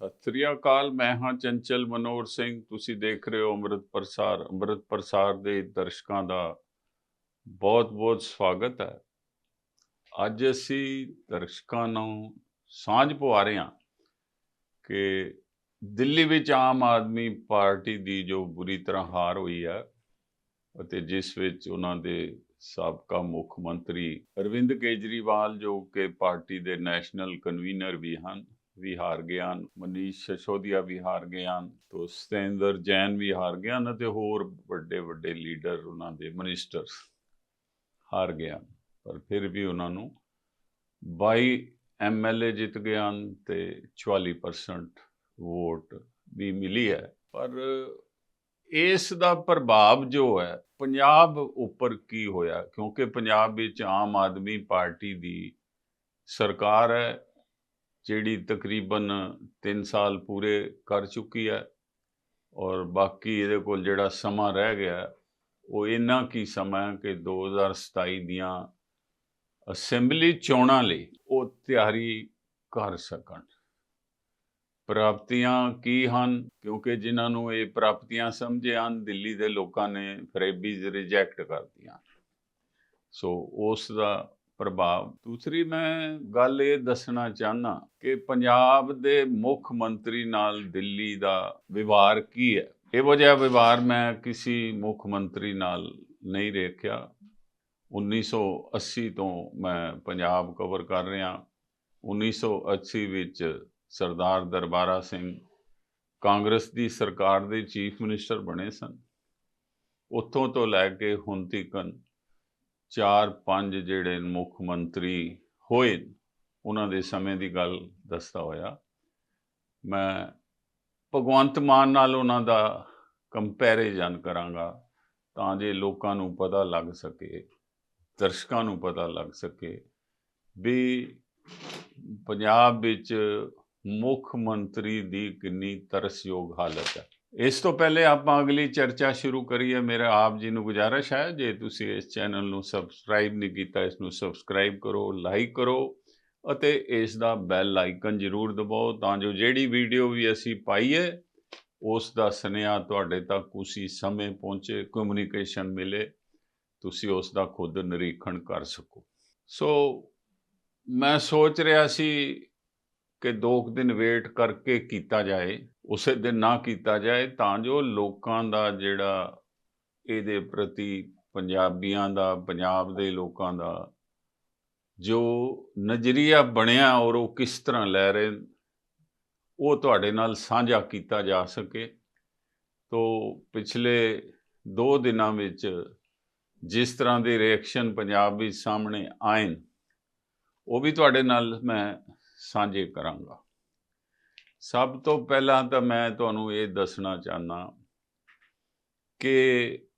ਸਤਿ ਸ੍ਰੀ ਅਕਾਲ, ਮੈਂ ਹਾਂ ਚੰਚਲ ਮਨੋਹਰ ਸਿੰਘ। ਤੁਸੀਂ ਦੇਖ ਰਹੇ ਹੋ ਅੰਮ੍ਰਿਤ ਪ੍ਰਸਾਰ ਅੰਮ੍ਰਿਤ ਪ੍ਰਸਾਰ ਦੇ ਦਰਸ਼ਕਾਂ ਦਾ ਬਹੁਤ-ਬਹੁਤ ਸਵਾਗਤ ਹੈ। ਅੱਜ ਅਸੀਂ ਦਰਸ਼ਕਾਂ ਨੂੰ ਸਾਂਝ ਪਵਾ ਰਹੇ ਹਾਂ ਕਿ ਦਿੱਲੀ ਵਿੱਚ ਆਮ ਆਦਮੀ ਪਾਰਟੀ ਦੀ ਜੋ ਬੁਰੀ ਤਰ੍ਹਾਂ ਹਾਰ ਹੋਈ ਹੈ ਅਤੇ ਜਿਸ ਵਿੱਚ ਉਹਨਾਂ ਦੇ ਸਾਬਕਾ ਮੁੱਖ ਮੰਤਰੀ ਅਰਵਿੰਦ ਕੇਜਰੀਵਾਲ, ਜੋ ਕਿ ਪਾਰਟੀ ਦੇ ਨੈਸ਼ਨਲ ਕਨਵੀਨਰ ਵੀ ਹਨ ਵੀ ਹਾਰ ਗਏ ਹਨ ਮਨੀਸ਼ ਸਸੋਦੀਆ ਵੀ ਹਾਰ ਗਏ ਹਨ ਤੋਂ ਸਤੇਂਦਰ ਜੈਨ ਵੀ ਹਾਰ ਗਏ ਹਨ ਅਤੇ ਹੋਰ ਵੱਡੇ ਵੱਡੇ ਲੀਡਰ ਉਹਨਾਂ ਦੇ ਮਿਨਿਸਟਰਸ ਹਾਰ ਗਏ ਹਨ ਪਰ ਫਿਰ ਵੀ ਉਹਨਾਂ ਨੂੰ 22 ਐਮਐਲਏ ਜਿੱਤ ਗਏ ਹਨ ਤੇ 44% ਵੋਟ ਵੀ ਮਿਲੀ ਹੈ। ਪਰ ਇਸ ਦਾ ਪ੍ਰਭਾਵ ਜੋ ਹੈ, ਪੰਜਾਬ ਉੱਪਰ ਕੀ ਹੋਇਆ? ਕਿਉਂਕਿ ਪੰਜਾਬ ਵਿੱਚ ਆਮ ਆਦਮੀ ਪਾਰਟੀ ਦੀ ਸਰਕਾਰ ਹੈ ਜਿਹੜੀ ਤਕਰੀਬਨ 3 ਸਾਲ ਪੂਰੇ ਕਰ ਚੁੱਕੀ ਹੈ ਔਰ ਬਾਕੀ ਇਹਦੇ ਕੋਲ ਜਿਹੜਾ ਸਮਾਂ ਰਹਿ ਗਿਆ ਉਹ ਇੰਨਾ ਕੀ ਸਮਾਂ ਹੈ ਕਿ 2027 ਦੀਆਂ ਅਸੈਂਬਲੀ ਚੋਣਾਂ ਲਈ ਉਹ ਤਿਆਰੀ ਕਰ ਸਕਣ। ਪ੍ਰਾਪਤੀਆਂ ਕੀ ਹਨ? ਕਿਉਂਕਿ ਜਿਨ੍ਹਾਂ ਨੂੰ ਇਹ ਪ੍ਰਾਪਤੀਆਂ ਸਮਝੇ ਹਨ, ਦਿੱਲੀ ਦੇ ਲੋਕਾਂ ਨੇ ਫਰੇਬੀਜ਼ ਰਿਜੈਕਟ ਕਰਤੀਆਂ ਸੋ ਉਸ ਦਾ ਪ੍ਰਭਾਵ। ਦੂਸਰੀ ਮੈਂ ਗੱਲ ਇਹ ਦੱਸਣਾ ਚਾਹਨਾ ਕਿ ਪੰਜਾਬ ਦੇ ਮੁੱਖ ਮੰਤਰੀ ਨਾਲ ਦਿੱਲੀ ਦਾ ਵਿਵਹਾਰ ਕੀ ਹੈ? ਇਹੋ ਜਿਹਾ ਵਿਵਹਾਰ ਮੈਂ ਕਿਸੇ ਮੁੱਖ ਮੰਤਰੀ ਨਾਲ ਨਹੀਂ ਦੇਖਿਆ 1980 ਤੋਂ ਮੈਂ ਪੰਜਾਬ ਕਵਰ ਕਰ ਰਿਹਾ। 1980 ਵਿੱਚ ਸਰਦਾਰ ਦਰਬਾਰਾ ਸਿੰਘ ਕਾਂਗਰਸ ਦੀ ਸਰਕਾਰ ਦੇ ਚੀਫ ਮਿਨਿਸਟਰ ਬਣੇ ਸਨ। ਉੱਥੋਂ ਤੋਂ ਲੈ ਕੇ ਹੁਣ ਤੀਕਨ ਚਾਰ ਪੰਜ ਜਿਹੜੇ ਮੁੱਖ ਮੰਤਰੀ ਹੋਏ, ਉਹਨਾਂ ਦੇ ਸਮੇਂ ਦੀ ਗੱਲ ਦੱਸਦਾ ਹੋਇਆ। ਮੈਂ ਭਗਵੰਤ ਮਾਨ ਨਾਲ ਉਹਨਾਂ ਦਾ ਕੰਪੈਰੀਜ਼ਨ ਕਰਾਂਗਾ ਤਾਂ ਜੇ ਲੋਕਾਂ ਨੂੰ ਪਤਾ ਲੱਗ ਸਕੇ, ਦਰਸ਼ਕਾਂ ਨੂੰ ਪਤਾ ਲੱਗ ਸਕੇ ਵੀ ਪੰਜਾਬ ਵਿੱਚ ਮੁੱਖ ਮੰਤਰੀ ਦੀ ਕਿੰਨੀ ਤਰਸਯੋਗ ਹਾਲਤ ਹੈ। ਇਸ ਤੋਂ ਪਹਿਲੇ ਆਪਾਂ ਅਗਲੀ ਚਰਚਾ ਸ਼ੁਰੂ ਕਰੀਏ। ਮੇਰਾ ਆਪ ਜੀ ਨੂੰ ਗੁਜ਼ਾਰਿਸ਼ ਹੈ ਜੇ ਤੁਸੀਂ ਇਸ ਚੈਨਲ ਨੂੰ ਸਬਸਕ੍ਰਾਈਬ ਨਹੀਂ ਕੀਤਾ, ਇਸ ਨੂੰ ਸਬਸਕ੍ਰਾਈਬ ਕਰੋ ਲਾਈਕ ਕਰੋ ਅਤੇ ਇਸ ਦਾ ਬੈਲ ਆਈਕਨ ਜ਼ਰੂਰ ਦਬਾਓ ਤਾਂ ਜੋ ਜਿਹੜੀ ਵੀਡੀਓ ਵੀ ਅਸੀਂ ਪਾਈਏ, ਉਸ ਦਾ ਸੁਨੇਹਾ ਤੁਹਾਡੇ ਤੱਕ ਉਸੇ ਸਮੇਂ ਪਹੁੰਚੇ ਕਮਿਊਨੀਕੇਸ਼ਨ ਮਿਲੇ, ਤੁਸੀਂ ਉਸ ਦਾ ਖੁਦ ਨਿਰੀਖਣ ਕਰ ਸਕੋ। ਸੋ ਮੈਂ ਸੋਚ ਰਿਹਾ ਸੀ ਕਿ ਦੋ ਦਿਨ ਵੇਟ ਕਰਕੇ ਕੀਤਾ ਜਾਏ, ਉਸੇ ਦਿਨ ਨਾ ਕੀਤਾ ਜਾਏ, ਤਾਂ ਜੋ ਲੋਕਾਂ ਦਾ ਜਿਹੜਾ ਇਹਦੇ ਪ੍ਰਤੀ ਪੰਜਾਬੀਆਂ ਦਾ, ਪੰਜਾਬ ਦੇ ਲੋਕਾਂ ਦਾ ਜੋ ਨਜ਼ਰੀਆ ਬਣਿਆ ਔਰ ਉਹ ਕਿਸ ਤਰ੍ਹਾਂ ਲੈ ਰਹੇ, ਉਹ ਤੁਹਾਡੇ ਨਾਲ ਸਾਂਝਾ ਕੀਤਾ ਜਾ ਸਕੇ। ਤੋਂ ਪਿਛਲੇ 2 ਦਿਨਾਂ ਵਿੱਚ ਜਿਸ ਤਰ੍ਹਾਂ ਦੇ ਰਿਐਕਸ਼ਨ ਪੰਜਾਬ ਵਿੱਚ ਸਾਹਮਣੇ ਆਏ ਉਹ ਵੀ ਤੁਹਾਡੇ ਨਾਲ ਮੈਂ ਸਾਂਝੇ ਕਰਾਂਗਾ। ਸਭ ਤੋਂ ਪਹਿਲਾਂ ਤਾਂ ਮੈਂ ਤੁਹਾਨੂੰ ਇਹ ਦੱਸਣਾ ਚਾਹਨਾ ਕਿ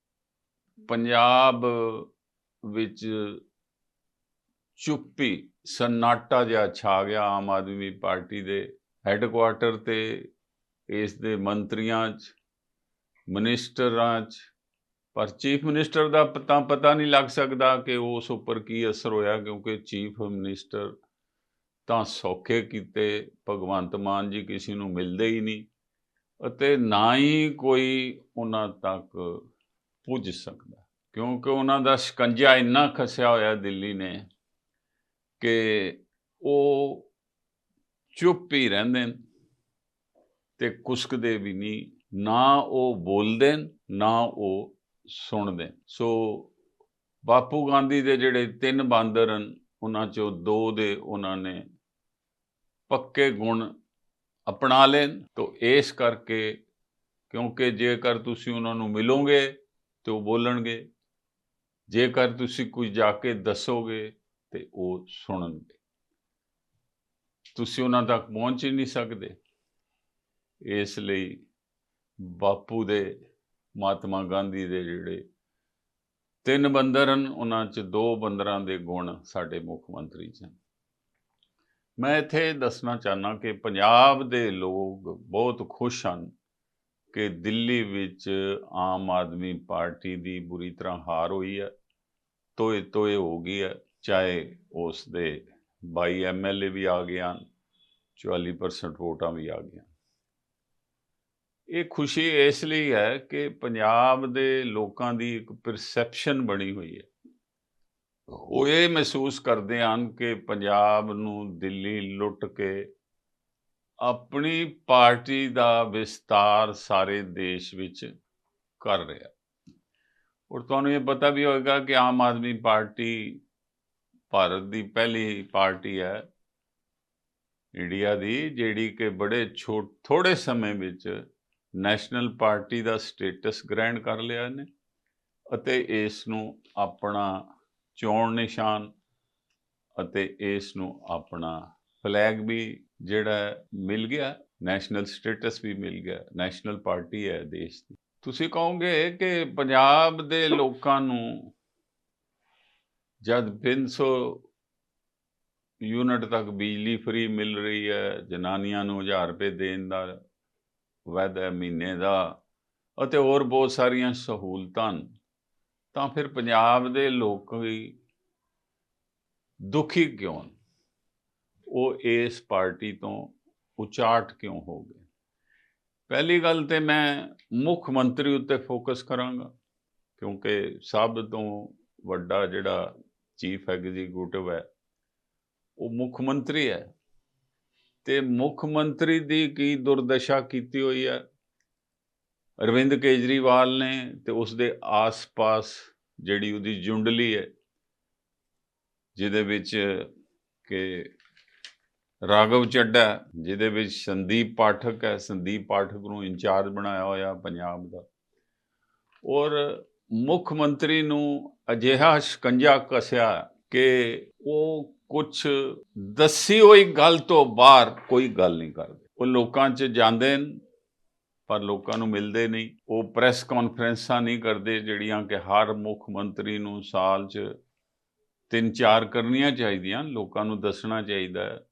ਪੰਜਾਬ ਵਿੱਚ ਚੁੱਪੀ ਸਨਾਟਾ ਜਿਹਾ ਛਾ ਗਿਆ ਆਮ ਆਦਮੀ ਪਾਰਟੀ ਦੇ ਹੈੱਡਕੁਆਰਟਰ ਤੇ, ਇਸ ਦੇ ਮੰਤਰੀਆਂ 'ਚ, ਮਿਨਿਸਟਰਾਂ 'ਚ। ਪਰ ਚੀਫ ਮਿਨਿਸਟਰ ਦਾ ਪਤਾ ਪਤਾ ਨਹੀਂ ਲੱਗ ਸਕਦਾ ਕਿ ਉਸ ਉੱਪਰ ਕੀ ਅਸਰ ਹੋਇਆ ਕਿਉਂਕਿ ਚੀਫ ਮਿਨਿਸਟਰ ਤਾਂ ਸੌਖੇ ਕੀਤੇ, ਭਗਵੰਤ ਮਾਨ ਜੀ ਕਿਸੇ ਨੂੰ ਮਿਲਦੇ ਹੀ ਨਹੀਂ ਅਤੇ ਨਾ ਹੀ ਕੋਈ ਉਹਨਾਂ ਤੱਕ ਪੁੱਜ ਸਕਦਾ। ਕਿਉਂਕਿ ਉਹਨਾਂ ਦਾ ਸ਼ਿਕੰਜਾ ਇੰਨਾ ਖਸਿਆ ਹੋਇਆ ਦਿੱਲੀ ਨੇ ਕਿ ਉਹ ਚੁੱਪ ਹੀ ਰਹਿੰਦੇ ਨੇ ਤੇ ਕੁਸਕਦੇ ਵੀ ਨਹੀਂ, ਨਾ ਉਹ ਬੋਲਦੇ ਨਾ ਉਹ ਸੁਣਦੇ। ਸੋ ਬਾਪੂ ਗਾਂਧੀ ਦੇ ਜਿਹੜੇ ਤਿੰਨ ਬਾਂਦਰ ਹਨ, ਉਹਨਾਂ ਚੋਂ ਦੋ ਦੇ ਉਹਨਾਂ ਨੇ ਪੱਕੇ ਗੁਣ ਅਪਣਾ ਲੈਣ, ਤਾਂ ਇਸ ਕਰਕੇ ਕਿਉਂਕਿ ਜੇਕਰ ਤੁਸੀਂ ਉਹਨਾਂ ਨੂੰ ਮਿਲੋਗੇ ਤੇ ਉਹ ਬੋਲਣਗੇ, ਜੇਕਰ ਤੁਸੀਂ ਕੁਝ ਜਾ ਕੇ ਦੱਸੋਗੇ ਤੇ ਉਹ ਸੁਣਨਗੇ। ਤੁਸੀਂ ਉਹਨਾਂ ਤੱਕ ਪਹੁੰਚ ਹੀ ਨਹੀਂ ਸਕਦੇ। ਇਸ ਲਈ ਬਾਪੂ ਦੇ, ਮਹਾਤਮਾ ਗਾਂਧੀ ਦੇ ਜਿਹੜੇ ਤਿੰਨ ਬੰਦਰ ਹਨ, ਉਹਨਾਂ 'ਚ ਦੋ ਬੰਦਰਾਂ ਦੇ ਗੁਣ ਸਾਡੇ ਮੁੱਖ ਮੰਤਰੀ 'ਚ ਹਨ। ਮੈਂ ਇੱਥੇ ਦੱਸਣਾ ਚਾਹਨਾ ਕਿ ਪੰਜਾਬ ਦੇ ਲੋਕ ਬਹੁਤ ਖੁਸ਼ ਹਨ ਕਿ ਦਿੱਲੀ ਵਿੱਚ ਆਮ ਆਦਮੀ ਪਾਰਟੀ ਦੀ ਬੁਰੀ ਤਰ੍ਹਾਂ ਹਾਰ ਹੋਈ ਹੈ ਤੋਏ ਤੋਏ ਹੋ ਗਈ ਹੈ, ਚਾਹੇ ਉਸ ਦੇ 22 ਐਮਐਲਏ ਵੀ ਆ ਗਏ ਹਨ 44% ਵੋਟਾਂ ਵੀ ਆ ਗਈਆਂ। ਇਹ ਖੁਸ਼ੀ ਇਸ ਲਈ ਹੈ ਕਿ ਪੰਜਾਬ ਦੇ ਲੋਕਾਂ ਦੀ ਇੱਕ ਪਰਸੈਪਸ਼ਨ ਬਣੀ ਹੋਈ ਹੈ ਉਹ ਇਹ ਮਹਿਸੂਸ ਕਰਦੇ ਹਨ ਕਿ ਪੰਜਾਬ ਨੂੰ ਦਿੱਲੀ ਲੁੱਟ ਕੇ ਆਪਣੀ ਪਾਰਟੀ ਦਾ ਵਿਸਤਾਰ ਸਾਰੇ ਦੇਸ਼ ਵਿੱਚ ਕਰ ਰਿਹਾ। ਔਰ ਤੁਹਾਨੂੰ ਇਹ ਪਤਾ ਵੀ ਹੋਵੇਗਾ ਕਿ ਆਮ ਆਦਮੀ ਪਾਰਟੀ ਭਾਰਤ ਦੀ ਪਹਿਲੀ ਪਾਰਟੀ ਹੈ। ਇੰਡੀਆ ਦੀ, ਜਿਹੜੀ ਕਿ ਬੜੇ ਛੋਟ ਥੋੜੇ ਸਮੇਂ ਵਿੱਚ ਨੈਸ਼ਨਲ ਪਾਰਟੀ ਦਾ ਸਟੇਟਸ ਗ੍ਰਹਿਣ ਕਰ ਲਿਆ ਨੇ ਅਤੇ ਇਸ ਨੂੰ ਆਪਣਾ ਚੋਣ ਨਿਸ਼ਾਨ ਅਤੇ ਇਸ ਨੂੰ ਆਪਣਾ ਫਲੈਗ ਵੀ ਜਿਹੜਾ ਮਿਲ ਗਿਆ ਨੈਸ਼ਨਲ ਸਟੇਟਸ ਵੀ ਮਿਲ ਗਿਆ ਨੈਸ਼ਨਲ ਪਾਰਟੀ ਹੈ ਦੇਸ਼ ਦੀ। ਤੁਸੀਂ ਕਹੋਗੇ ਕਿ ਪੰਜਾਬ ਦੇ ਲੋਕਾਂ ਨੂੰ ਜਦ 300 ਯੂਨਿਟ ਤੱਕ ਬਿਜਲੀ ਫ੍ਰੀ ਮਿਲ ਰਹੀ ਹੈ, ਜਨਾਨੀਆਂ ਨੂੰ 1000 ਰੁਪਏ ਦੇਣ ਦਾ ਵਾਅਦਾ ਮਹੀਨੇ ਦਾ, ਅਤੇ ਹੋਰ ਬਹੁਤ ਸਾਰੀਆਂ ਸਹੂਲਤਾਂ ਤਾਂ ਫਿਰ ਪੰਜਾਬ ਦੇ ਲੋਕ ਵੀ ਦੁਖੀ ਕਿਉਂ ਉਹ ਇਸ ਪਾਰਟੀ ਤੋਂ ਉਚਾਟ ਕਿਉਂ ਹੋ ਗਏ? ਪਹਿਲੀ ਗੱਲ ਤੇ ਮੈਂ ਮੁੱਖ ਮੰਤਰੀ ਉੱਤੇ ਫੋਕਸ ਕਰਾਂਗਾ, ਕਿਉਂਕਿ ਸਭ ਤੋਂ ਵੱਡਾ ਜਿਹੜਾ ਚੀਫ ਐਗਜ਼ੀਕਿਊਟਿਵ ਹੈ, ਉਹ ਮੁੱਖ ਮੰਤਰੀ ਹੈ। ਤੇ ਮੁੱਖ ਮੰਤਰੀ ਦੀ ਕੀ ਦੁਰਦਸ਼ਾ ਕੀਤੀ ਹੋਈ ਹੈ? ਅਰਵਿੰਦ ਕੇਜਰੀਵਾਲ ਨੇ ਤੇ ਉਸ ਦੇ ਆਸ-ਪਾਸ ਜਿਹੜੀ ਉਹਦੀ ਜੁੰਡਲੀ ਹੈ, ਜਿਹਦੇ ਵਿੱਚ ਕਿ ਰਾਘਵ ਚੱਡਾ ਜਿਹਦੇ ਵਿੱਚ ਸੰਦੀਪ ਪਾਠਕ ਹੈ, ਸੰਦੀਪ ਪਾਠਕ ਨੂੰ ਇੰਚਾਰਜ ਬਣਾਇਆ ਹੋਇਆ ਪੰਜਾਬ ਦਾ। ਔਰ ਮੁੱਖ ਮੰਤਰੀ ਨੂੰ ਅਜਿਹਾ ਸ਼ਿਕੰਜਾ ਕਸਿਆ ਕਿ ਉਹ ਕੁਝ ਦੱਸੀ ਹੋਈ ਗੱਲ ਤੋਂ ਬਾਹਰ ਕੋਈ ਗੱਲ ਨਹੀਂ ਕਰਦੇ। ਉਹ ਲੋਕਾਂ 'ਚ ਜਾਂਦੇ ਨੇ ਪਰ ਲੋਕਾਂ ਨੂੰ ਮਿਲਦੇ ਨਹੀਂ। ਉਹ ਪ੍ਰੈਸ ਕਾਨਫਰੰਸਾਂ ਨਹੀਂ ਕਰਦੇ ਜਿਹੜੀਆਂ ਕਿ ਹਰ ਮੁੱਖ ਮੰਤਰੀ ਨੂੰ ਸਾਲ 'ਚ ਤਿੰਨ ਚਾਰ ਕਰਨੀਆਂ ਚਾਹੀਦੀਆਂ। ਲੋਕਾਂ ਨੂੰ ਦੱਸਣਾ ਚਾਹੀਦਾ ਹੈ।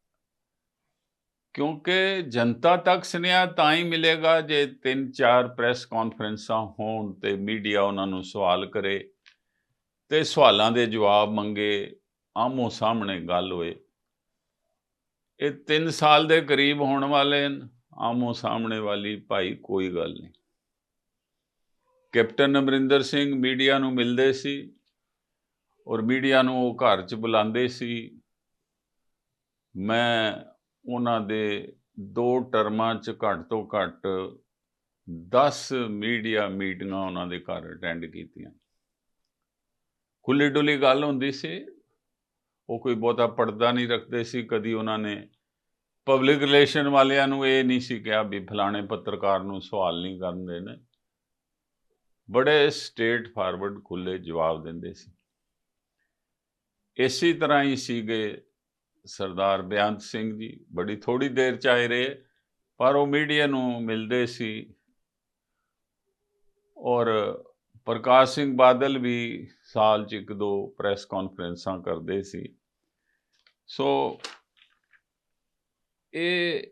ਕਿਉਂਕਿ ਜਨਤਾ ਤੱਕ ਸੁਨੇਹਾ ਤਾਂ ਹੀ ਮਿਲੇਗਾ ਜੇ ਤਿੰਨ ਚਾਰ ਪ੍ਰੈਸ ਕਾਨਫਰੰਸਾਂ ਹੋਣ ਤੇ ਮੀਡੀਆ ਉਹਨਾਂ ਨੂੰ ਸਵਾਲ ਕਰੇ ਤੇ ਸਵਾਲਾਂ ਦੇ ਜਵਾਬ ਮੰਗੇ, ਆਮੋ ਸਾਹਮਣੇ ਗੱਲ ਹੋਏ। ਇਹ 3 ਸਾਲ ਦੇ ਕਰੀਬ ਹੋਣ ਵਾਲੇ ਨੇ ਆਮੋ ਸਾਹਮਣੇ ਵਾਲੀ ਭਾਈ ਕੋਈ ਗੱਲ ਨਹੀਂ। ਕੈਪਟਨ ਅਮਰਿੰਦਰ ਸਿੰਘ ਮੀਡੀਆ ਨੂੰ ਮਿਲਦੇ ਸੀ ਔਰ ਮੀਡੀਆ ਨੂੰ ਉਹ ਘਰ 'ਚ ਬੁਲਾਉਂਦੇ ਸੀ। ਮੈਂ ਉਹਨਾਂ ਦੇ ਦੋ ਟਰਮਾਂ 'ਚ ਘੱਟ ਤੋਂ ਘੱਟ 10 ਮੀਡੀਆ ਮੀਟਿੰਗਾਂ ਉਹਨਾਂ ਦੇ ਘਰ ਅਟੈਂਡ ਕੀਤੀਆਂ। ਖੁੱਲੀ ਡੁੱਲੀ ਗੱਲ ਹੁੰਦੀ ਸੀ। ਉਹ ਕੋਈ ਬਹੁਤਾ ਪਰਦਾ ਨਹੀਂ ਰੱਖਦੇ ਸੀ। ਕਦੀ ਉਹਨਾਂ ਨੇ ਪਬਲਿਕ ਰਿਲੇਸ਼ਨ ਵਾਲਿਆਂ ਨੂੰ ਇਹ ਨਹੀਂ ਸੀ ਕਿਹਾ ਵੀ ਫਲਾਣੇ ਪੱਤਰਕਾਰ ਨੂੰ ਸਵਾਲ ਨਹੀਂ ਕਰਨ ਦੇਣੇ। ਬੜੇ ਸਟੇਟ ਫਾਰਵਰਡ ਖੁੱਲੇ ਜਵਾਬ ਦਿੰਦੇ ਸੀ। ਇਸੇ ਤਰ੍ਹਾਂ ਹੀ ਸੀਗੇ ਸਰਦਾਰ ਬਿਆੰਤ ਸਿੰਘ ਜੀ। ਬੜੀ ਥੋੜੀ ਦੇਰ ਚ ਆਏ ਰਹੇ, ਪਰ ਉਹ ਮੀਡੀਆ ਨੂੰ ਮਿਲਦੇ ਸੀ। ਔਰ ਪ੍ਰਕਾਸ਼ ਸਿੰਘ ਬਾਦਲ ਵੀ ਸਾਲ ਚ ਇੱਕ ਦੋ ਪ੍ਰੈਸ ਕਾਨਫਰੰਸਾਂ ਕਰਦੇ ਸੀ। ਸੋ ਇਹ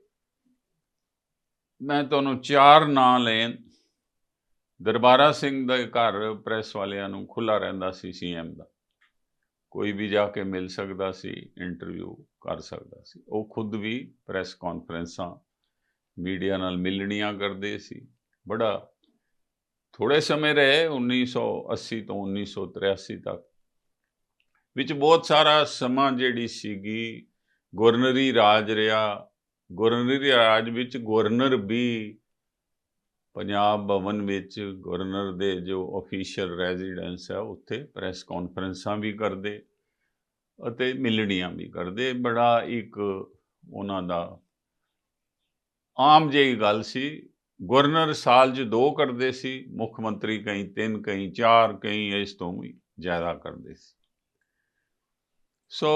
ਮੈਂ ਤੁਹਾਨੂੰ ਚਾਰ ਨਾਂ ਲੈਣ ਦਰਬਾਰਾ ਸਿੰਘ ਦਾ ਘਰ ਪ੍ਰੈਸ ਵਾਲਿਆਂ ਨੂੰ ਖੁੱਲਾ ਰਹਿੰਦਾ ਸੀ ਸੀਐਮ ਦਾ। ਕੋਈ ਵੀ ਜਾ ਕੇ ਮਿਲ ਸਕਦਾ ਸੀ, ਇੰਟਰਵਿਊ ਕਰ ਸਕਦਾ ਸੀ। ਉਹ ਖੁਦ ਵੀ ਪ੍ਰੈਸ ਕਾਨਫਰੰਸਾਂ ਮੀਡੀਆ ਨਾਲ ਮਿਲਣੀਆਂ ਕਰਦੇ ਸੀ। ਬੜਾ ਥੋੜੇ ਸਮੇਂ ਰਹੇ 1980 ਤੋਂ 1983 ਤੱਕ। ਵਿੱਚ ਬਹੁਤ ਸਾਰਾ ਸਮਾਂ ਜਿਹੜੀ ਸੀਗੀ ਗਵਰਨਰੀ ਰਾਜ ਰਿਹਾ ਗਵਰਨਰੀ ਰਾਜ ਵਿੱਚ ਗਵਰਨਰ ਵੀ ਪੰਜਾਬ ਭਵਨ ਵਿੱਚ ਗਵਰਨਰ ਦੇ ਜੋ ਅਫੀਸ਼ੀਅਲ ਰੈਜ਼ੀਡੈਂਸ ਹੈ, ਉੱਥੇ ਪ੍ਰੈਸ ਕਾਨਫਰੰਸਾਂ ਵੀ ਕਰਦੇ ਅਤੇ ਮਿਲਣੀਆਂ ਵੀ ਕਰਦੇ। ਬੜਾ ਇੱਕ ਉਹਨਾਂ ਦਾ ਆਮ ਜਿਹੀ ਗੱਲ ਸੀ। ਗਵਰਨਰ ਸਾਲ 'ਚ ਦੋ ਕਰਦੇ ਸੀ, ਮੁੱਖ ਮੰਤਰੀ ਕਈ ਤਿੰਨ, ਕਈ ਚਾਰ, ਕਈ ਇਸ ਤੋਂ ਵੀ ਜ਼ਿਆਦਾ ਕਰਦੇ ਸੀ। ਸੋ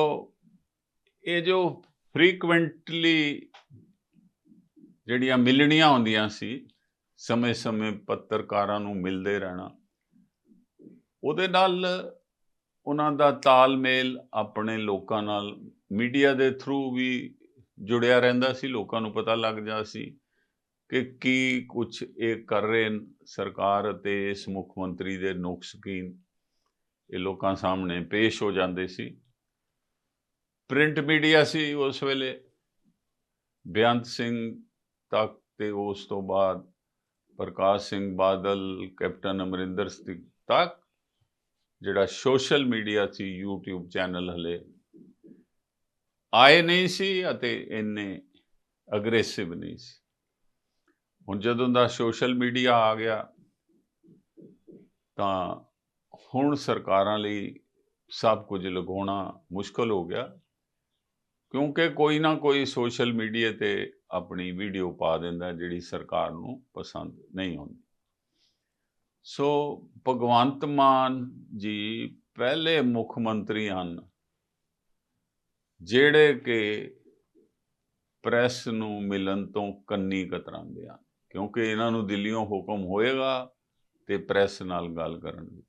ਇਹ ਜੋ ਫ੍ਰੀਕੁਐਂਟਲੀ ਜਿਹੜੀਆਂ ਮਿਲਣੀਆਂ ਹੁੰਦੀਆਂ ਸੀ, ਸਮੇਂ-ਸਮੇਂ ਪੱਤਰਕਾਰਾਂ ਨੂੰ ਮਿਲਦੇ ਰਹਿਣਾ, ਉਹਦੇ ਨਾਲ ਉਹਨਾਂ ਦਾ ਤਾਲਮੇਲ ਆਪਣੇ ਲੋਕਾਂ ਨਾਲ ਮੀਡੀਆ ਦੇ ਥਰੂ ਵੀ ਜੁੜਿਆ ਰਹਿੰਦਾ ਸੀ, ਲੋਕਾਂ ਨੂੰ ਪਤਾ ਲੱਗ ਜਾ ਸੀ ਕਿ ਕੀ ਕੁਝ ਇਹ ਕਰ ਰਹੇ ਸਰਕਾਰ ਅਤੇ ਇਸ ਮੁੱਖ ਮੰਤਰੀ ਦੇ ਨੁਕਸ ਕੀ ਇਹ ਲੋਕਾਂ ਸਾਹਮਣੇ ਪੇਸ਼ ਹੋ ਜਾਂਦੇ ਸੀ। ਪ੍ਰਿੰਟ ਮੀਡੀਆ ਸੀ ਉਸ ਵੇਲੇ। ਬੇਅੰਤ ਸਿੰਘ ਤੱਕ ਤੇ ਉਸ ਤੋਂ ਬਾਅਦ ਪ੍ਰਕਾਸ਼ ਸਿੰਘ ਬਾਦਲ, ਕੈਪਟਨ ਅਮਰਿੰਦਰ ਸਿੰਘ ਤੱਕ, ਜਿਹੜਾ ਸੋਸ਼ਲ ਮੀਡੀਆ ਸੀ, YouTube ਚੈਨਲ ਹਲੇ, ਆਏ ਨਹੀਂ ਸੀ ਅਤੇ ਇੰਨੇ ਅਗਰੈਸਿਵ ਨਹੀਂ ਸੀ। ਹੁਣ ਜਦੋਂ ਦਾ ਸੋਸ਼ਲ ਮੀਡੀਆ ਆ ਗਿਆ, ਤਾਂ ਹੁਣ ਸਰਕਾਰਾਂ ਲਈ ਸਭ ਕੁਝ ਲਗਾਉਣਾ ਮੁਸ਼ਕਲ ਹੋ ਗਿਆ। ਕਿਉਂਕਿ ਕੋਈ ਨਾ ਕੋਈ ਸੋਸ਼ਲ ਮੀਡੀਆ ਤੇ ਆਪਣੀ ਵੀਡੀਓ ਪਾ ਦਿੰਦਾ ਜਿਹੜੀ ਸਰਕਾਰ ਨੂੰ ਪਸੰਦ ਨਹੀਂ ਹੁੰਦੀ ਸੋ ਭਗਵੰਤ ਮਾਨ ਜੀ ਪਹਿਲੇ ਮੁੱਖ ਮੰਤਰੀ ਹਨ, ਜਿਹੜੇ ਕਿ ਪ੍ਰੈਸ ਨੂੰ ਮਿਲਣ ਤੋਂ ਕੰਨੀ ਕਤਰਾਉਂਦੇ ਹਨ, ਕਿਉਂਕਿ ਇਹਨਾਂ ਨੂੰ ਦਿੱਲੀੋਂ ਹੁਕਮ ਹੋਏਗਾ ਤੇ ਪ੍ਰੈਸ ਨਾਲ ਗੱਲ ਕਰਨਗੇ।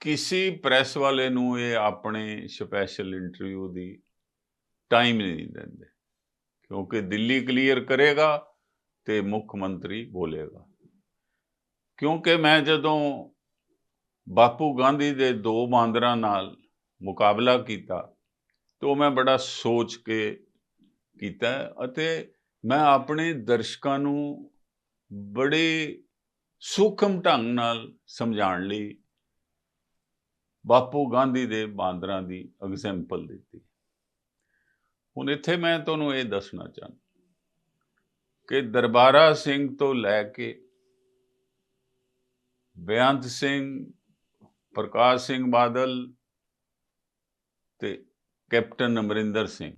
ਕਿਸੇ ਪ੍ਰੈਸ ਵਾਲੇ ਨੂੰ ਇਹ ਆਪਣੇ ਸਪੈਸ਼ਲ ਇੰਟਰਵਿਊ ਦੀ ਟਾਈਮ ਨਹੀਂ ਦਿੰਦੇ। ਕਿਉਂਕਿ ਦਿੱਲੀ ਕਲੀਅਰ ਕਰੇਗਾ ਤੇ ਮੁੱਖ ਮੰਤਰੀ ਬੋਲੇਗਾ। ਕਿਉਂਕਿ ਮੈਂ ਜਦੋਂ ਬਾਪੂ ਗਾਂਧੀ ਦੇ ਦੋ ਬਾਂਦਰਾਂ ਨਾਲ ਮੁਕਾਬਲਾ ਕੀਤਾ, ਤਾਂ ਮੈਂ ਬੜਾ ਸੋਚ ਕੇ ਕੀਤਾ ਅਤੇ ਮੈਂ ਆਪਣੇ ਦਰਸ਼ਕਾਂ ਨੂੰ ਬੜੇ ਸੂਖਮ ਢੰਗ ਨਾਲ ਸਮਝਾਉਣ ਲਈ ਬਾਪੂ ਗਾਂਧੀ ਦੇ ਬਾਂਦਰਾਂ ਦੀ ਐਗਜ਼ੈਂਪਲ ਦਿੱਤੀ। ਹੁਣ ਇੱਥੇ ਮੈਂ ਤੁਹਾਨੂੰ ਇਹ ਦੱਸਣਾ ਚਾਹੁੰਦਾ ਕਿ ਦਰਬਾਰਾ ਸਿੰਘ ਤੋਂ ਲੈ ਕੇ ਬੇਅੰਤ ਸਿੰਘ, ਪ੍ਰਕਾਸ਼ ਸਿੰਘ ਬਾਦਲ ਤੇ ਕੈਪਟਨ ਅਮਰਿੰਦਰ ਸਿੰਘ,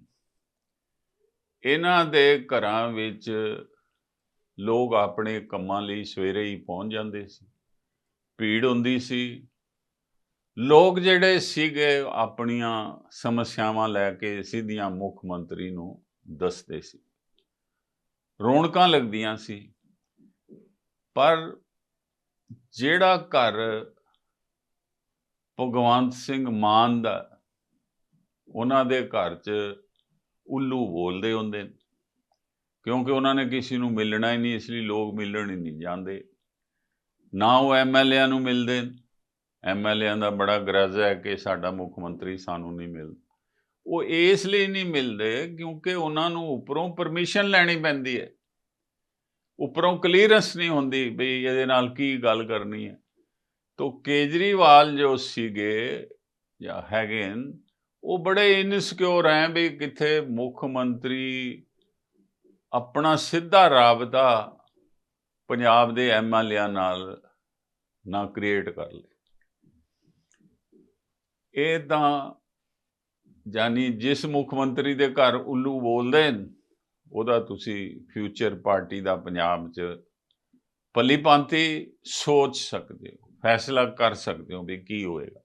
ਇਹਨਾਂ ਦੇ ਘਰਾਂ ਵਿੱਚ ਲੋਕ ਆਪਣੇ ਕੰਮਾਂ ਲਈ ਸਵੇਰੇ ਹੀ ਪਹੁੰਚ ਜਾਂਦੇ ਸੀ, ਭੀੜ ਹੁੰਦੀ ਸੀ ਲੋਕ ਜਿਹੜੇ ਸੀਗੇ ਆਪਣੀਆਂ ਸਮੱਸਿਆਵਾਂ ਲੈ ਕੇ ਸਿੱਧੀਆਂ ਮੁੱਖ ਮੰਤਰੀ ਨੂੰ ਦੱਸਦੇ ਸੀ। ਰੌਣਕਾਂ ਲੱਗਦੀਆਂ ਸੀ, ਪਰ ਜਿਹੜਾ ਘਰ ਭਗਵੰਤ ਸਿੰਘ ਮਾਨ ਦਾ, ਉਹਨਾਂ ਦੇ ਘਰ 'ਚ ਉੱਲੂ ਬੋਲਦੇ ਹੁੰਦੇ ਨੇ, ਕਿਉਂਕਿ ਉਹਨਾਂ ਨੇ ਕਿਸੇ ਨੂੰ ਮਿਲਣਾ ਹੀ ਨਹੀਂ, ਇਸ ਲਈ ਲੋਕ ਮਿਲਣ ਹੀ ਨਹੀਂ ਜਾਂਦੇ। ਨਾ ਉਹ ਐਮਐਲਏ ਨੂੰ ਮਿਲਦੇ ਨੇ ਐਮਐਲਏ ਦਾ ਬੜਾ ਗਰਜ ਹੈ ਕਿ ਸਾਡਾ ਮੁੱਖ ਮੰਤਰੀ ਸਾਨੂੰ ਨਹੀਂ ਮਿਲ। ਉਹ ਇਸ ਲਈ ਨਹੀਂ ਮਿਲਦੇ ਕਿਉਂਕਿ ਉਹਨਾਂ ਨੂੰ ਉੱਪਰੋਂ ਪਰਮਿਸ਼ਨ ਲੈਣੀ ਪੈਂਦੀ ਹੈ। ਉੱਪਰੋਂ ਕਲੀਅਰੈਂਸ ਨਹੀਂ ਹੁੰਦੀ ਵੀ ਇਹਦੇ ਨਾਲ ਕੀ ਗੱਲ ਕਰਨੀ ਹੈ। ਤੋ ਕੇਜਰੀਵਾਲ ਜੋ ਸੀਗੇ ਜਾਂ ਹੈਗੇ ਉਹ ਬੜੇ ਇਨਸਿਕਿਉਰ ਹੈ ਵੀ ਕਿੱਥੇ ਮੁੱਖ ਮੰਤਰੀ ਆਪਣਾ ਸਿੱਧਾ ਰਾਬਤਾ ਪੰਜਾਬ ਦੇ ਐਮਐਲਏ ਨਾਲ ਨਾ ਕ੍ਰੀਏਟ ਕਰ ਲੇ। ਇਹ ਤਾਂ ਜਾਨੀ ਜਿਸ ਮੁੱਖ ਮੰਤਰੀ ਦੇ ਘਰ ਉੱਲੂ ਬੋਲਦੇ ਨੇ ਉਹਦਾ ਤੁਸੀਂ ਫਿਊਚਰ ਪਾਰਟੀ ਦਾ ਪੰਜਾਬ 'ਚ ਭਲੀਭਾਂਤੀ ਸੋਚ ਸਕਦੇ ਹੋ, ਫੈਸਲਾ ਕਰ ਸਕਦੇ ਹੋ ਵੀ ਕੀ ਹੋਏਗਾ।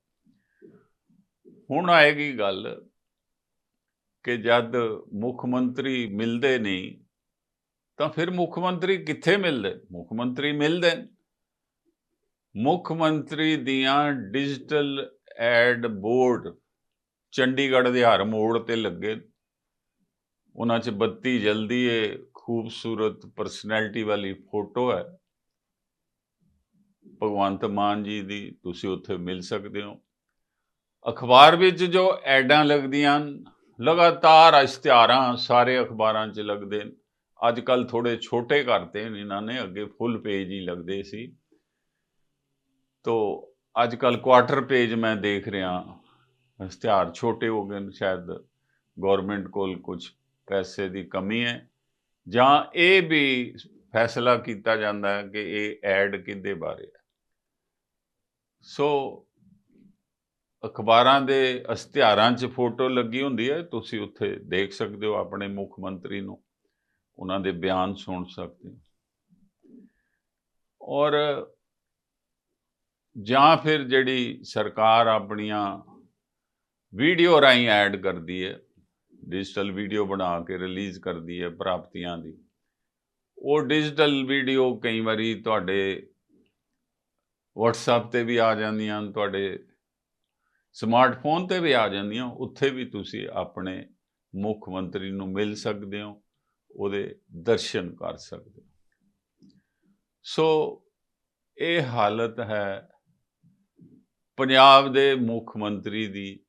ਹੁਣ ਆਏਗੀ ਗੱਲ ਕਿ ਜਦ ਮੁੱਖ ਮੰਤਰੀ ਮਿਲਦੇ ਨਹੀਂ, ਤਾਂ ਫਿਰ ਮੁੱਖ ਮੰਤਰੀ ਕਿੱਥੇ ਮਿਲਦੇ? ਮੁੱਖ ਮੰਤਰੀ ਮਿਲਦੇ ਮੁੱਖ ਮੰਤਰੀ ਦੀਆਂ ਡਿਜੀਟਲ ਐਡ ਬੋਰਡ ਚੰਡੀਗੜ੍ਹ ਦੇ ਹਰ ਮੋੜ ਤੇ ਲੱਗੇ। ਉਹਨਾਂ 'ਚ ਬੱਤੀ ਜਲਦੀ ਏ, ਖੂਬਸੂਰਤ ਪਰਸਨੈਲਿਟੀ ਵਾਲੀ ਫੋਟੋ ਹੈ। ਭਗਵੰਤ ਮਾਨ ਜੀ ਦੀ ਤੁਸੀਂ ਉੱਥੇ ਮਿਲ ਸਕਦੇ ਹੋ। ਅਖਬਾਰ ਵਿੱਚ ਜੋ ਐਡਾਂ ਲੱਗਦੀਆਂ ਲਗਾਤਾਰ ਇਸ਼ਤਿਹਾਰਾਂ ਸਾਰੇ ਅਖਬਾਰਾਂ 'ਚ ਲੱਗਦੇ ਨੇ ਅੱਜ ਕੱਲ ਥੋੜੇ ਛੋਟੇ ਕਰਤੇ ਨੇ, ਇਹਨਾਂ ਨੇ ਅੱਗੇ ਫੁੱਲ ਪੇਜ ਹੀ ਲੱਗਦੇ ਸੀ। ਤੋ ਅੱਜ ਕੱਲ ਕੁਆਟਰ ਪੇਜ ਮੈਂ ਦੇਖ ਰਿਹਾ ਇਸ਼ਤਿਹਾਰ ਛੋਟੇ ਹੋ ਗਏ ਨੇ, ਸ਼ਾਇਦ ਗਵਰਨਮੈਂਟ ਕੋਲ ਕੁਝ ਪੈਸੇ ਦੀ ਕਮੀ ਹੈ। ਜਾਂ ਇਹ ਵੀ ਫੈਸਲਾ ਕੀਤਾ ਜਾਂਦਾ ਹੈ ਕਿ ਇਹ ਐਡ ਕਿਹਦੇ ਬਾਰੇ ਹੈ। ਸੋ ਅਖਬਾਰਾਂ ਦੇ ਇਸ਼ਤਿਹਾਰਾਂ 'ਚ ਫੋਟੋ ਲੱਗੀ ਹੁੰਦੀ ਹੈ। ਤੁਸੀਂ ਉੱਥੇ ਦੇਖ ਸਕਦੇ ਹੋ ਆਪਣੇ ਮੁੱਖ ਮੰਤਰੀ ਨੂੰ। ਉਹਨਾਂ ਦੇ ਬਿਆਨ ਸੁਣ ਸਕਦੇ ਹੋ। ਔਰ ਜਾਂ ਫਿਰ ਜਿਹੜੀ ਸਰਕਾਰ ਆਪਣੀਆਂ ਵੀਡੀਓ ਰਾਹੀਂ ਐਡ ਕਰਦੀ ਹੈ ਡਿਜੀਟਲ ਵੀਡੀਓ ਬਣਾ ਕੇ ਰਿਲੀਜ਼ ਕਰਦੀ ਹੈ ਪ੍ਰਾਪਤੀਆਂ ਦੀ ਉਹ ਡਿਜੀਟਲ ਵੀਡੀਓ ਕਈ ਵਾਰੀ ਤੁਹਾਡੇ WhatsApp ਤੇ ਵੀ ਆ ਜਾਂਦੀਆਂ ਹਨ, ਤੁਹਾਡੇ ਸਮਾਰਟਫੋਨ ਤੇ ਵੀ ਆ ਜਾਂਦੀਆਂ ਉੱਥੇ ਵੀ ਤੁਸੀਂ ਆਪਣੇ ਮੁੱਖ ਮੰਤਰੀ ਨੂੰ ਮਿਲ ਸਕਦੇ ਹੋ ਉਹਦੇ ਦਰਸ਼ਨ ਕਰ ਸਕਦੇ ਹੋ। ਸੋ ਇਹ ਹਾਲਤ ਹੈ ਪੰਜਾਬ ਦੇ ਮੁੱਖ ਮੰਤਰੀ ਦੀ।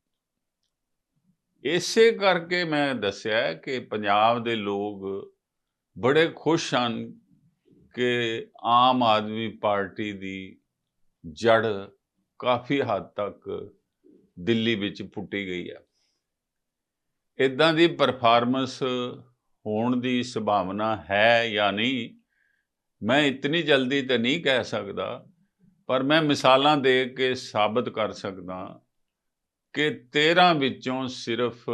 ਇਸੇ ਕਰਕੇ ਮੈਂ ਦੱਸਿਆ ਕਿ ਪੰਜਾਬ ਦੇ ਲੋਕ ਬੜੇ ਖੁਸ਼ ਹਨ ਕਿ ਆਮ ਆਦਮੀ ਪਾਰਟੀ ਦੀ ਜੜ ਕਾਫੀ ਹੱਦ ਤੱਕ ਦਿੱਲੀ ਵਿੱਚ ਪੁੱਟੀ ਗਈ ਹੈ। ਇਦਾਂ ਦੀ ਪਰਫਾਰਮੈਂਸ ਹੋਣ ਦੀ ਸੰਭਾਵਨਾ ਹੈ ਜਾਂ ਨਹੀਂ, ਮੈਂ ਇਤਨੀ ਜਲਦੀ ਤਾਂ ਨਹੀਂ ਕਹਿ ਸਕਦਾ ਪਰ ਮੈਂ ਮਿਸਾਲਾਂ ਦੇ ਕੇ ਸਾਬਤ ਕਰ ਸਕਦਾ ਕਿ 13 ਵਿੱਚੋਂ ਸਿਰਫ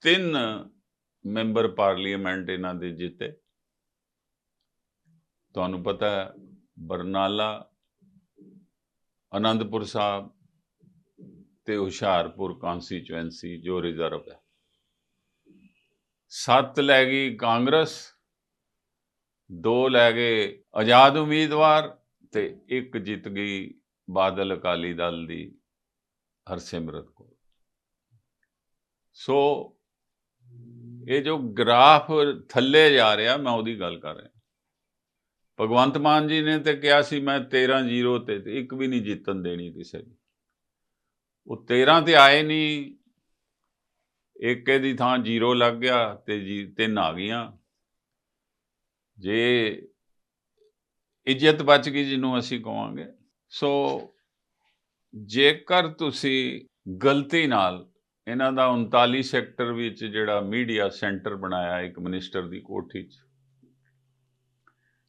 ਤਿੰਨ ਮੈਂਬਰ ਪਾਰਲੀਮੈਂਟ ਇਹਨਾਂ ਦੇ ਜਿੱਤੇ। ਤੁਹਾਨੂੰ ਪਤਾ ਹੈ, ਬਰਨਾਲਾ, ਅਨੰਦਪੁਰ ਸਾਹਿਬ ਤੇ ਹੁਸ਼ਿਆਰਪੁਰ ਕਾਂਸਟੀਚੁਐਂਸੀ ਜੋ ਰਿਜ਼ਰਵ ਹੈ। ਸੱਤ ਲੈ ਗਈ ਕਾਂਗਰਸ, ਦੋ ਲੈ ਗਏ ਆਜ਼ਾਦ ਉਮੀਦਵਾਰ ਤੇ ਇੱਕ ਜਿੱਤ ਗਈ ਬਾਦਲ ਅਕਾਲੀ ਦਲ ਦੀ ਹਰਸਿਮਰਤ ਕੌਰ। ਸੋ ਇਹ ਜੋ ਗ੍ਰਾਫ ਥੱਲੇ ਜਾ ਰਿਹਾ, ਮੈਂ ਉਹਦੀ ਗੱਲ ਕਰ ਰਿਹਾ। ਭਗਵੰਤ ਮਾਨ ਜੀ ਨੇ ਤੇ ਕਿਹਾ ਸੀ, ਮੈਂ 13 ਜ਼ੀਰੋ ਤੇ ਇੱਕ ਵੀ ਨਹੀਂ ਜਿੱਤਣ ਦੇਣੀ ਕਿਸੇ ਨੂੰ ਉਹ 13 ਤੇ ਆਏ ਨਹੀਂ ਇੱਕ ਦੀ ਥਾਂ ਜ਼ੀਰੋ ਲੱਗ ਗਿਆ ਤੇ ਜੀ ਤਿੰਨ ਆ ਗਈਆਂ। ਜੇ ਇੱਜ਼ਤ ਬਚ ਗਈ ਜਿਹਨੂੰ ਅਸੀਂ ਕਹਾਂਗੇ ਸੋ ਜੇਕਰ ਤੁਸੀਂ ਗਲਤੀ ਨਾਲ ਇਹਨਾਂ ਦਾ 39 ਸੈਕਟਰ ਵਿੱਚ ਜਿਹੜਾ ਮੀਡੀਆ ਸੈਂਟਰ ਬਣਾਇਆ ਇੱਕ ਮਿਨਿਸਟਰ ਦੀ ਕੋਠੀ 'ਚ,